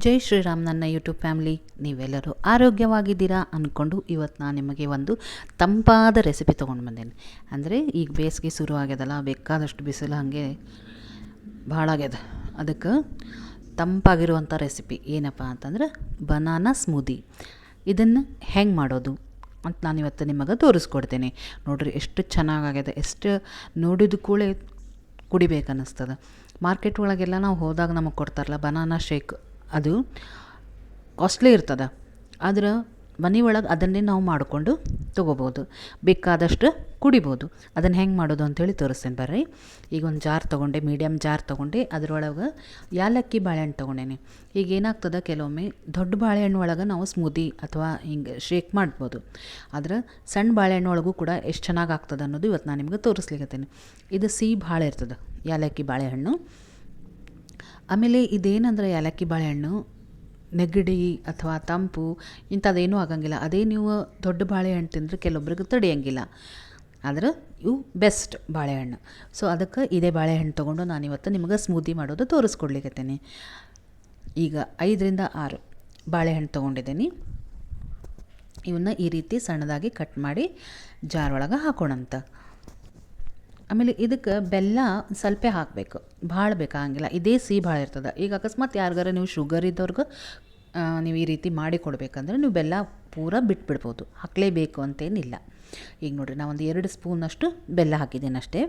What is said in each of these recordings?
ಜೈ ಶ್ರೀರಾಮ್ ನನ್ನ YouTube family. ನೀವೆಲ್ಲರೂ ಆರೋಗ್ಯವಾಗಿದ್ದೀರಾ ಅಂದ್ಕೊಂಡು ಇವತ್ತು ನಾನು ನಿಮಗೆ ಒಂದು ತಂಪಾದ ರೆಸಿಪಿ ತೊಗೊಂಡು ಬಂದೇನೆ. ಅಂದರೆ ಈಗ ಬೇಸಿಗೆ ಶುರು ಆಗ್ಯದಲ್ಲ, ಬೇಕಾದಷ್ಟು ಬಿಸಿಲು ಹಾಗೆ ಭಾಳ ಆಗ್ಯದ. ಅದಕ್ಕೆ ತಂಪಾಗಿರುವಂಥ ರೆಸಿಪಿ ಏನಪ್ಪ ಅಂತಂದ್ರೆ ಬನಾನಾ ಸ್ಮೂದಿ. ಇದನ್ನು ಹೆಂಗೆ ಮಾಡೋದು ಅಂತ ನಾನು ಇವತ್ತು ನಿಮಗೆ ತೋರಿಸ್ಕೊಡ್ತೇನೆ. ನೋಡ್ರಿ ಎಷ್ಟು ಚೆನ್ನಾಗಾಗ್ಯದ ಎಷ್ಟು ನೋಡಿದ ಕೂಡಲೇ ಕುಡಿಬೇಕನ್ನಿಸ್ತದೆ. ಮಾರ್ಕೆಟ್ ಒಳಗೆಲ್ಲ ನಾವು ಹೋದಾಗ ನಮಗೆ ಕೊಡ್ತಾರಲ್ಲ, ಬನಾನಾ ಶೇಕ್. ಅದು ಕಾಸ್ಟ್ಲಿ ಇರ್ತದೆ. ಆದ್ರೆ ಮನೆ ಒಳಗೆ ಅದನ್ನೇ ನಾವು ಮಾಡಿಕೊಂಡು ತೊಗೋಬೋದು. ಬೇಕಾದಷ್ಟು ಕುಡಿಬೋದು. ಅದನ್ನು ಹೆಂಗೆ ಮಾಡೋದು ಅಂಥೇಳಿ ತೋರಿಸ್ತೇನೆ ಬರ್ರಿ. ಈಗ ಒಂದು ಜಾರ್ ತೊಗೊಂಡೆ ಮೀಡಿಯಮ್ ಜಾರ್ ತೊಗೊಂಡೆ. ಅದರೊಳಗೆ ಯಾಲಕ್ಕಿ ಬಾಳೆಹಣ್ಣು ತೊಗೊಂಡೇನೆ. ಈಗ ಏನಾಗ್ತದೆ ಕೆಲವೊಮ್ಮೆ ದೊಡ್ಡ ಬಾಳೆಹಣ್ಣು ಒಳಗೆ ನಾವು ಸ್ಮೂದಿ ಅಥವಾ ಹಿಂಗೆ ಶೇಕ್ ಮಾಡ್ಬೋದು. ಆದ್ರೆ ಸಣ್ಣ ಬಾಳೆಹಣ್ಣು ಒಳಗೂ ಕೂಡ ಎಷ್ಟು ಚೆನ್ನಾಗಿ ಆಗ್ತದೆ ಅನ್ನೋದು ಇವತ್ತು ನಾನು ನಿಮ್ಗೆ ತೋರಿಸ್ಲಿಕ್ಕತ್ತೇನೆ ಇದು ಸಿಹಿ ಭಾಳ ಇರ್ತದೆ, ಯಾಲಕ್ಕಿ ಬಾಳೆಹಣ್ಣು. ಆಮೇಲೆ ಇದೇನಂದರೆ ಏಲಕ್ಕಿ ಬಾಳೆಹಣ್ಣು, ನೆಗಡಿ ಅಥವಾ ತಂಪು, ಇಂಥದ್ದೇನೂ ಆಗಂಗಿಲ್ಲ. ಅದೇ ನೀವು ದೊಡ್ಡ ಬಾಳೆಹಣ್ಣು ತಿಂದರೆ ಕೆಲವೊಬ್ರಿಗೆ ತಡೆಯಂಗಿಲ್ಲ. ಆದ್ರೆ ಇವು ಬೆಸ್ಟ್ ಬಾಳೆಹಣ್ಣು. ಸೊ ಅದಕ್ಕೆ ಇದೇ ಬಾಳೆಹಣ್ಣು ತೊಗೊಂಡು ನಾನು ಇವತ್ತು ನಿಮಗೆ ಸ್ಮೂದಿ ಮಾಡೋದು ತೋರಿಸ್ಕೊಡ್ಲಿಕ್ಕತ್ತೇನೆ ಈಗ ಐದರಿಂದ ಆರು ಬಾಳೆಹಣ್ಣು ತೊಗೊಂಡಿದ್ದೀನಿ. ಇವನ್ನ ಈ ರೀತಿ ಸಣ್ಣದಾಗಿ ಕಟ್ ಮಾಡಿ ಜಾರ್ ಒಳಗೆ ಹಾಕೋಣಂತ. ಆಮೇಲೆ ಇದಕ್ಕೆ ಬೆಲ್ಲ ಸ್ವಲ್ಪ ಹಾಕಬೇಕು. ಭಾಳ ಬೇಕಾಗಂಗಿಲ್ಲ ಇದೇ ಸಿಹಿ ಭಾಳ ಇರ್ತದೆ. ಈಗ ಅಕಸ್ಮಾತ್ ಯಾರಿಗಾರ ನೀವು ಶುಗರ್ ಇದ್ದವ್ರಿಗೆ ನೀವು ಈ ರೀತಿ ಮಾಡಿ ಕೊಡಬೇಕಂದ್ರೆ ನೀವು ಬೆಲ್ಲ ಪೂರ ಬಿಟ್ಬಿಡ್ಬೋದು. ಹಾಕಲೇಬೇಕು ಅಂತೇನಿಲ್ಲ. ಈಗ ನೋಡಿರಿ ನಾನು ಒಂದು ಎರಡು ಸ್ಪೂನಷ್ಟು ಬೆಲ್ಲ ಹಾಕಿದ್ದೀನಿ ಅಷ್ಟೇ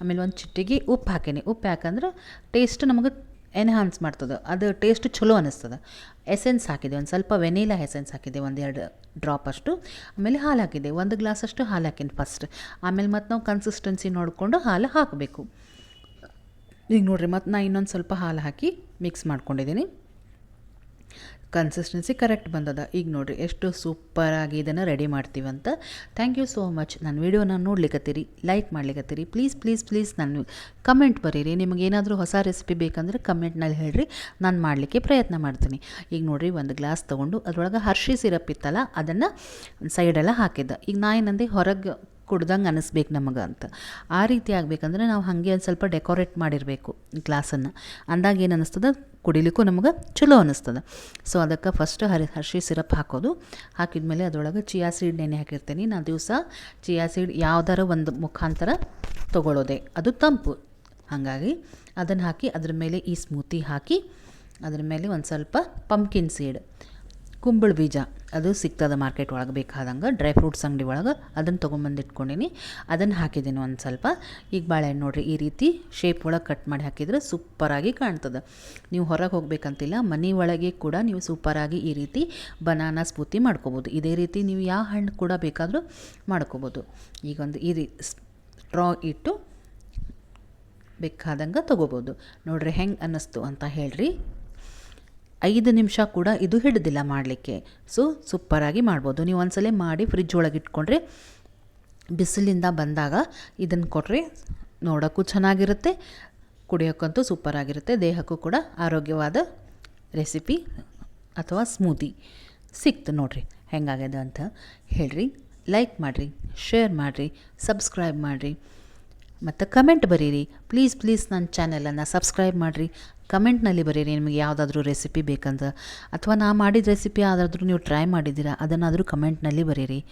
ಆಮೇಲೆ ಒಂದು ಚಿಟ್ಟಿಗೆ ಉಪ್ಪು ಹಾಕೀನಿ. ಉಪ್ಪು ಯಾಕಂದ್ರೆ ಟೇಸ್ಟ್ ನಮಗೆ ಎನ್ಹಾನ್ಸ್ ಮಾಡ್ತದೆ. ಅದು ಟೇಸ್ಟ್ ಚಲೋ ಅನ್ನಿಸ್ತದೆ ಎಸೆನ್ಸ್ ಹಾಕಿದೆ, ಒಂದು ಸ್ವಲ್ಪ ವೆನಿಲಾ ಎಸೆನ್ಸ್ ಹಾಕಿದೆ, ಒಂದು ಎರಡು ಡ್ರಾಪ್ ಅಷ್ಟು. ಆಮೇಲೆ ಹಾಲು ಹಾಕಿದೆ, ಒಂದು ಗ್ಲಾಸಷ್ಟು ಹಾಲು ಹಾಕಿನಿ ಫಸ್ಟ್ ಆಮೇಲೆ ಮತ್ತು ನಾವು ಕನ್ಸಿಸ್ಟೆನ್ಸಿ ನೋಡಿಕೊಂಡು ಹಾಲು ಹಾಕಬೇಕು. ಈಗ ನೋಡಿರಿ, ಮತ್ತು ನಾನು ಇನ್ನೊಂದು ಸ್ವಲ್ಪ ಹಾಲು ಹಾಕಿ ಮಿಕ್ಸ್ ಮಾಡ್ಕೊಂಡಿದ್ದೀನಿ ಕನ್ಸಿಸ್ಟೆನ್ಸಿ ಕರೆಕ್ಟ್ ಬಂದದ. ಈಗ ನೋಡಿರಿ, ಎಷ್ಟು ಸೂಪರಾಗಿ ಇದನ್ನು ರೆಡಿ ಮಾಡ್ತೀವಿ ಅಂತ. ಥ್ಯಾಂಕ್ ಯು ಸೋ ಮಚ್ ನನ್ನ ವೀಡಿಯೋನ ನೋಡ್ಲಿಕ್ಕತ್ತೀರಿ ಲೈಕ್ ಮಾಡ್ಲಿಕ್ಕತ್ತೀರಿ ಪ್ಲೀಸ್ ಪ್ಲೀಸ್ ಪ್ಲೀಸ್ ನಾನು ಕಮೆಂಟ್ ಬರೀರಿ. ನಿಮಗೆ ಏನಾದರೂ ಹೊಸ ರೆಸಿಪಿ ಬೇಕಂದ್ರೆ ಕಮೆಂಟ್ನಲ್ಲಿ ಹೇಳ್ರಿ. ನಾನು ಮಾಡಲಿಕ್ಕೆ ಪ್ರಯತ್ನ ಮಾಡ್ತೀನಿ. ಈಗ ನೋಡಿರಿ, ಒಂದು ಗ್ಲಾಸ್ ತೊಗೊಂಡು ಅದರೊಳಗೆ ಹರ್ಷಿ ಸಿರಪ್ ಇತ್ತಲ್ಲ, ಅದನ್ನು ಸೈಡೆಲ್ಲ ಹಾಕಿದ್ದೆ. ಈಗ ನಾ ಏನಂದೆ, ಹೊರಗೆ ಕುಡ್ದಂಗೆ ಅನಿಸ್ಬೇಕು ನಮಗೆ ಅಂತ. ಆ ರೀತಿ ಆಗಬೇಕಂದ್ರೆ ನಾವು ಹಾಗೆ ಒಂದು ಸ್ವಲ್ಪ ಡೆಕೋರೇಟ್ ಮಾಡಿರಬೇಕು ಗ್ಲಾಸನ್ನು. ಅಂದಾಗ ಏನು ಅನ್ನಿಸ್ತದೆ ಕುಡಿಲಿಕ್ಕೂ ನಮಗೆ ಚಲೋ ಅನ್ನಿಸ್ತದೆ ಸೊ ಅದಕ್ಕೆ ಫಸ್ಟ್ ಹರಿ, ಹರ್ಷಿ ಸಿರಪ್ ಹಾಕೋದು. ಹಾಕಿದ್ಮೇಲೆ ಅದರೊಳಗೆ ಚಿಯಾ ಸೀಡ್ ನೆನೆ ಹಾಕಿರ್ತೀನಿ. ನಾ ದಿವಸ ಚಿಯಾ ಸೀಡ್ ಯಾವ್ದಾರ ಒಂದು ಮುಖಾಂತರ ತೊಗೊಳ್ಳೋದೆ. ಅದು ತಂಪು. ಹಾಗಾಗಿ ಅದನ್ನು ಹಾಕಿ ಅದ್ರ ಮೇಲೆ ಈ ಸ್ಮೂತಿ ಹಾಕಿ ಅದ್ರ ಮೇಲೆ ಒಂದು ಸ್ವಲ್ಪ ಪಂಪ್ಕಿನ್ ಸೀಡ್ ಕುಂಬಳ ಬೀಜ. ಅದು ಸಿಗ್ತದೆ ಮಾರ್ಕೆಟ್ ಒಳಗೆ ಬೇಕಾದಂಗೆ ಡ್ರೈ ಫ್ರೂಟ್ಸ್ ಅಂಗಡಿ ಒಳಗೆ ಅದನ್ನು ತೊಗೊಂಬಂದು ಇಟ್ಕೊಂಡೀನಿ. ಅದನ್ನು ಹಾಕಿದ್ದೀನಿ ಒಂದು ಸ್ವಲ್ಪ. ಈಗ ಬಾಳೆಹಣ್ಣು ನೋಡಿರಿ, ಈ ರೀತಿ ಶೇಪ್ ಒಳಗೆ ಕಟ್ ಮಾಡಿ ಹಾಕಿದರೆ ಸೂಪರಾಗಿ ಕಾಣ್ತದೆ. ನೀವು ಹೊರಗೆ ಹೋಗಬೇಕಂತಿಲ್ಲ, ಮನೆ ಒಳಗೆ ಕೂಡ ನೀವು ಸೂಪರಾಗಿ ಈ ರೀತಿ ಬನಾನಾ ಸ್ಫೂರ್ತಿ ಮಾಡ್ಕೋಬೋದು. ಇದೇ ರೀತಿ ನೀವು ಯಾವ ಹಣ್ಣು ಕೂಡ ಬೇಕಾದರೂ ಮಾಡ್ಕೋಬೋದು. ಈಗ ಒಂದು ಈ ರೀ ಸ್ಟ್ರಾ ಇಟ್ಟು ಬೇಕಾದಂಗೆ ತೊಗೋಬೋದು. ನೋಡ್ರಿ ಹೆಂಗೆ ಅನ್ನಿಸ್ತು ಅಂತ ಹೇಳ್ರಿ. ಐದು ನಿಮಿಷ ಕೂಡ ಇದು ಹಿಡಿದಿಲ್ಲ ಮಾಡಲಿಕ್ಕೆ. ಸೊ ಸೂಪರಾಗಿ ಮಾಡ್ಬೋದು. ನೀವು ಒಂದ್ಸಲ ಮಾಡಿ ಫ್ರಿಜ್ ಒಳಗೆ ಇಟ್ಕೊಂಡ್ರೆ ಬಿಸಿಲಿಂದ ಬಂದಾಗ ಇದನ್ನು ಕೊಟ್ಟರೆ ನೋಡೋಕ್ಕೂ ಚೆನ್ನಾಗಿರುತ್ತೆ, ಕುಡಿಯೋಕ್ಕಂತೂ ಸೂಪರಾಗಿರುತ್ತೆ ದೇಹಕ್ಕೂ ಕೂಡ ಆರೋಗ್ಯವಾದ ರೆಸಿಪಿ ಅಥವಾ ಸ್ಮೂದಿ ಸಿಕ್ತು ನೋಡ್ರಿ. ಹೆಂಗಾಗ್ಯದ ಅಂತ ಹೇಳ್ರಿ. ಲೈಕ್ ಮಾಡಿರಿ ಶೇರ್ ಮಾಡಿರಿ ಸಬ್ಸ್ಕ್ರೈಬ್ ಮಾಡಿರಿ. ಮತ್ತು ಕಮೆಂಟ್ ಬರೀರಿ. ಪ್ಲೀಸ್ ಪ್ಲೀಸ್ ನನ್ನ ಚಾನಲನ್ನು ಸಬ್ಸ್ಕ್ರೈಬ್ ಮಾಡಿರಿ. ಕಮೆಂಟ್ನಲ್ಲಿ ಬರೀರಿ ನಿಮಗೆ ಯಾವುದಾದ್ರೂ ರೆಸಿಪಿ ಬೇಕಂತ. ಅಥವಾ ನಾ ಮಾಡಿದ ರೆಸಿಪಿ ಯಾವುದಾದ್ರೂ ನೀವು ಟ್ರೈ ಮಾಡಿದ್ದೀರಾ? ಅದನ್ನಾದರೂ ಕಮೆಂಟ್ನಲ್ಲಿ ಬರೀರಿ.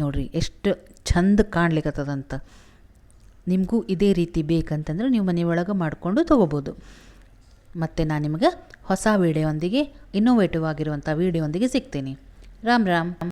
ನೋಡಿರಿ, ಎಷ್ಟು ಚಂದ ಕಾಣ್ಲಿಕ್ಕತ್ತದಂತ ನಿಮಗೂ ಇದೇ ರೀತಿ ಬೇಕಂತಂದ್ರೆ ನೀವು ಮನೆಯೊಳಗೆ ಮಾಡಿಕೊಂಡು ತೊಗೋಬೋದು. ಮತ್ತು ನಾನು ನಿಮಗೆ ಹೊಸ ವೀಡಿಯೋ ಒಂದಿಗೆ ಇನ್ನೋವೇಟಿವ್ ಆಗಿರುವಂಥ ವೀಡಿಯೋ ಒಂದಿಗೆ ಸಿಗ್ತೀನಿ. ರಾಮ್ ರಾಮ್.